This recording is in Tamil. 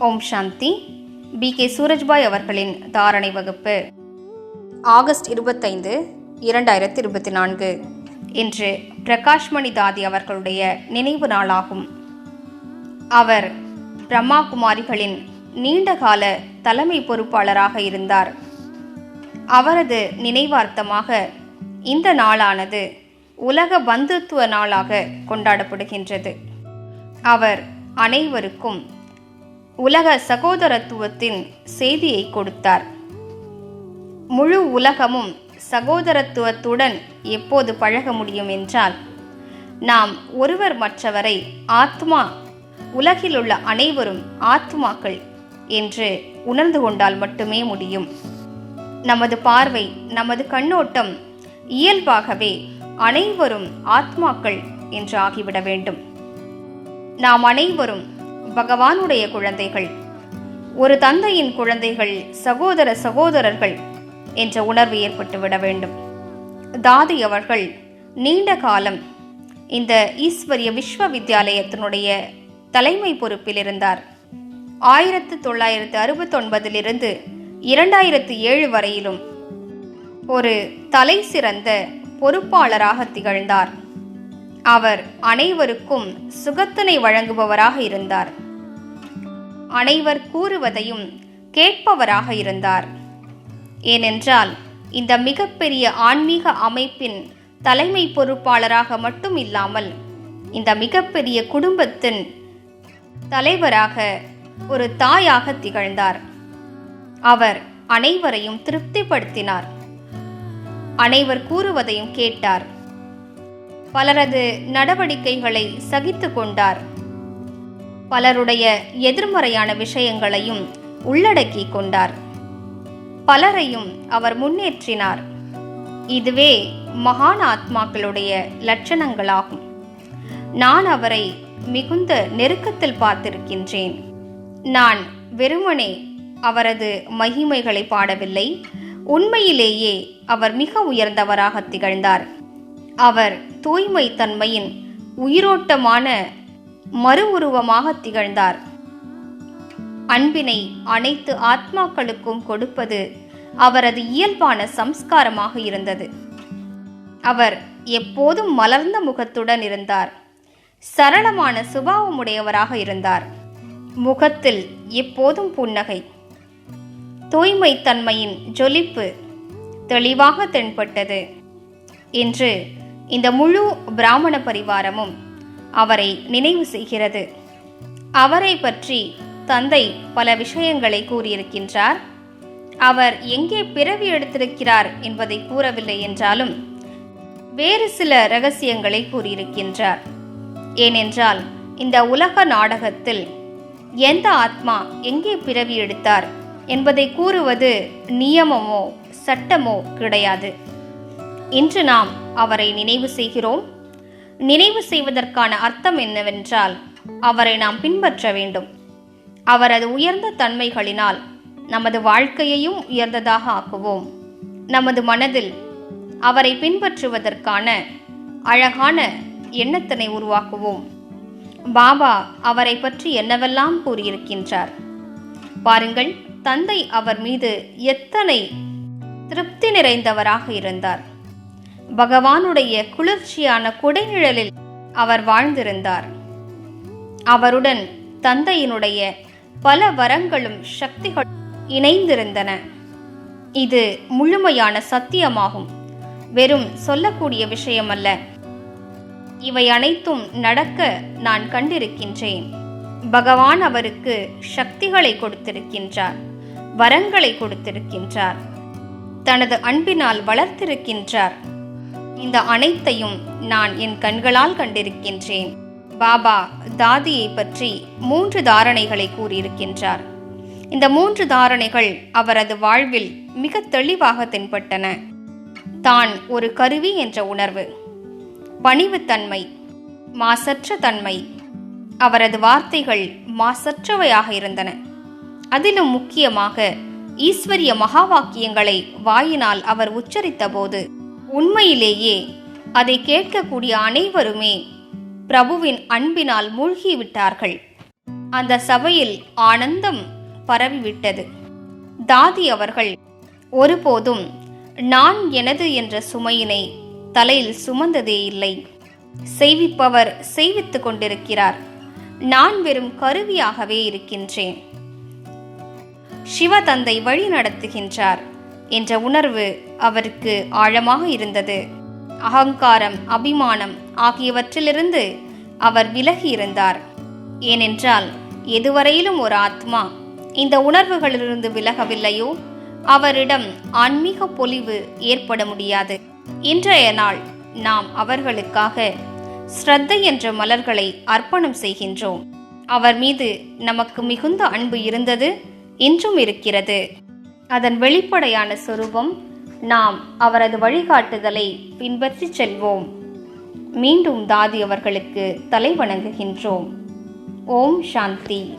ஓம் சாந்தி. பி. கே. சூரஜ்பாய் அவர்களின் தாரணை வகுப்பு. ஆகஸ்ட் இருபத்தைந்து இரண்டாயிரத்தி இருபத்தி நான்கு. இன்று பிரகாஷ்மணி தாதி அவர்களுடைய நினைவு நாளாகும். அவர் பிரம்மா குமாரிகளின் நீண்டகால தலைமை பொறுப்பாளராக இருந்தார். அவரது நினைவார்த்தமாக இந்த நாளானது உலக பந்துத்துவ நாளாக கொண்டாடப்படுகின்றது. அவர் அனைவருக்கும் உலக சகோதரத்துவத்தின் செய்தியை கொடுத்தார். முழு உலகமும் சகோதரத்துவத்துடன் எப்போது பழக முடியும் என்றால் நாம் ஒருவர் மற்றவரை ஆத்மா உலகிலுள்ள அனைவரும் ஆத்மாக்கள் என்று உணர்ந்து கொண்டால் மட்டுமே முடியும். நமது பார்வை நமது கண்ணோட்டம் இயல்பாகவே அனைவரும் ஆத்மாக்கள் என்று ஆகிவிட வேண்டும். நாம் அனைவரும் பகவானுடைய குழந்தைகள். ஒரு தந்தையின் குழந்தைகள் சகோதர சகோதரர்கள் என்ற உணர்வு ஏற்பட்டுவிட வேண்டும். தாதி அவர்கள் நீண்ட காலம் இந்த ஈஸ்வரிய விஸ்வவித்யாலயத்தினுடைய தலைமை பொறுப்பில் இருந்தார். ஆயிரத்து தொள்ளாயிரத்து அறுபத்தொன்பதிலிருந்து இரண்டாயிரத்து ஏழு வரையிலும் ஒரு தலை சிறந்த பொறுப்பாளராக திகழ்ந்தார். அவர் அனைவருக்கும் சுகத்தினை வழங்குபவராக இருந்தார். அனைவர் கூறுவதையும் கேட்பவராக இருந்தார். ஏனென்றால் இந்த மிகப்பெரிய ஆன்மீக அமைப்பின் தலைமை பொறுப்பாளராக மட்டும் இல்லாமல் இந்த மிகப்பெரிய குடும்பத்தின் தலைவராக ஒரு தாயாக திகழ்ந்தார். அவர் அனைவரையும் திருப்திப்படுத்தினார். அனைவர் கூறுவதையும் கேட்டார். பலரது நடவடிக்கைகளை சகித்து கொண்டார். பலருடைய எதிர்மறையான விஷயங்களையும் உள்ளடக்கி கொண்டார். பலரையும் அவர் முன்னேற்றினார். இதுவே மகான் ஆத்மாக்களுடைய லட்சணங்களாகும். நான் அவரை மிகுந்த நெருக்கத்தில் பார்த்திருக்கின்றேன். நான் வெறுமனே அவரது மகிமைகளை பாடவில்லை. உண்மையிலேயே அவர் மிக உயர்ந்தவராக திகழ்ந்தார். அவர் தூய்மை தன்மையின் உயிரோட்டமான மறு உருவமாக திகழ்ந்தார். அன்பினை அனைத்து ஆத்மாக்களுக்கும் கொடுப்பது அவரது இயல்பான சம்ஸ்காரமாக இருந்தது. அவர் எப்போதும் மலர்ந்த முகத்துடன் இருந்தார். சரளமான சுபாவமுடையவராக இருந்தார். முகத்தில் எப்போதும் புன்னகை. தூய்மை தன்மையின் ஜொலிப்பு தெளிவாக தென்பட்டது. என்று இந்த முழு பிராமண பரிவாரமும் அவரை நினைவு செய்கிறது. அவரை பற்றி தந்தை பல விஷயங்களை கூறியிருக்கின்றார். அவர் எங்கே பிறவி எடுத்திருக்கிறார் என்பதை கூறவில்லை என்றாலும் வேறு சில ரகசியங்களை கூறியிருக்கின்றார். ஏனென்றால் இந்த உலக நாடகத்தில் எந்த ஆத்மா எங்கே பிறவி எடுத்தார் என்பதை கூறுவது நியமமோ சட்டமோ கிடையாது. இன்று நாம் அவரை நினைவு செய்கிறோம். நினைவு செய்வதற்கான அர்த்தம் என்னவென்றால் அவரை நாம் பின்பற்ற வேண்டும். அவரது உயர்ந்த தன்மைகளினால் நமது வாழ்க்கையையும் உயர்ந்ததாக ஆக்குவோம். நமது மனதில் அவரை பின்பற்றுவதற்கான அழகான எண்ணத்தினை உருவாக்குவோம். பாபா அவரை பற்றி என்னவெல்லாம் கூறியிருக்கின்றார்? பாருங்கள் தந்தை அவர் மீது எத்தனை திருப்தி நிறைந்தவராக இருந்தார். பகவானுடைய குளிர்ச்சியான குடைநிழலில் அவர் வாழ்ந்திருந்தார். அவருடன் தந்தையினுடைய பல வரங்களும் சக்திகள் இணைந்திருந்தன. இது முழுமையான சத்தியமாகும். வெறும் சொல்லக்கூடிய விஷயமல்ல. இவை அனைத்தும் நடக்க நான் கண்டிருக்கின்றேன். பகவான் அவருக்கு சக்திகளை கொடுத்திருக்கின்றார் வரங்களை கொடுத்திருக்கின்றார். தனது அன்பினால் வளர்த்திருக்கின்றார். இந்த அனைத்தையும் நான் என் கண்களால் கண்டிருக்கின்றேன். பாபா தாதியை பற்றி மூன்று தாரணைகளை கூறியிருக்கின்றார். இந்த மூன்று தாரணைகள் அவரது வாழ்வில் மிக தெளிவாக தென்பட்டன. தான் ஒரு கருவி என்ற உணர்வு. பணிவுத்தன்மை மாசற்ற தன்மை. அவரது வார்த்தைகள் மாசற்றவையாக இருந்தன. அதிலும் முக்கியமாக ஈஸ்வரிய மகா வாக்கியங்களை வாயினால் அவர் உச்சரித்த போது உண்மையிலேயே அதை கேட்கக்கூடிய அனைவருமே பிரபுவின் அன்பினால் மூழ்கிவிட்டார்கள். அந்த சபையில் ஆனந்தம் பரவிவிட்டது. தாதி அவர்கள் ஒருபோதும் நான் எனது என்ற சுமையினை தலையில் சுமந்ததே இல்லை. செய்விப்பவர் செய்வித்து கொண்டிருக்கிறார். நான் வெறும் கருவியாகவே இருக்கின்றேன். சிவதந்தை வழி நடத்துகின்றார் என்ற உணர்வு அவருக்கு ஆழமாக இருந்தது. அகங்காரம் அபிமானம் ஆகியவற்றிலிருந்து அவர் விலகி இருந்தார். ஏனென்றால் எதுவரையிலும் ஒரு ஆத்மா இந்த உணர்வுகளிலிருந்து விலகவில்லையோ அவரிடம் ஆன்மீக பொலிவு ஏற்பட முடியாது. இன்றைய நாள் நாம் அவர்களுக்காக ஸ்ரத்தை என்ற மலர்களை அர்ப்பணம் செய்கின்றோம். அவர் மீது நமக்கு மிகுந்த அன்பு இருந்தது இன்றும் இருக்கிறது. அதன் வெளிப்படையான சொரூபம் நாம் அவரது வழிகாட்டுதலை பின்பற்றி செல்வோம். மீண்டும் தாதி அவர்களுக்கு தலை வணங்குகின்றோம். ஓம் சாந்தி.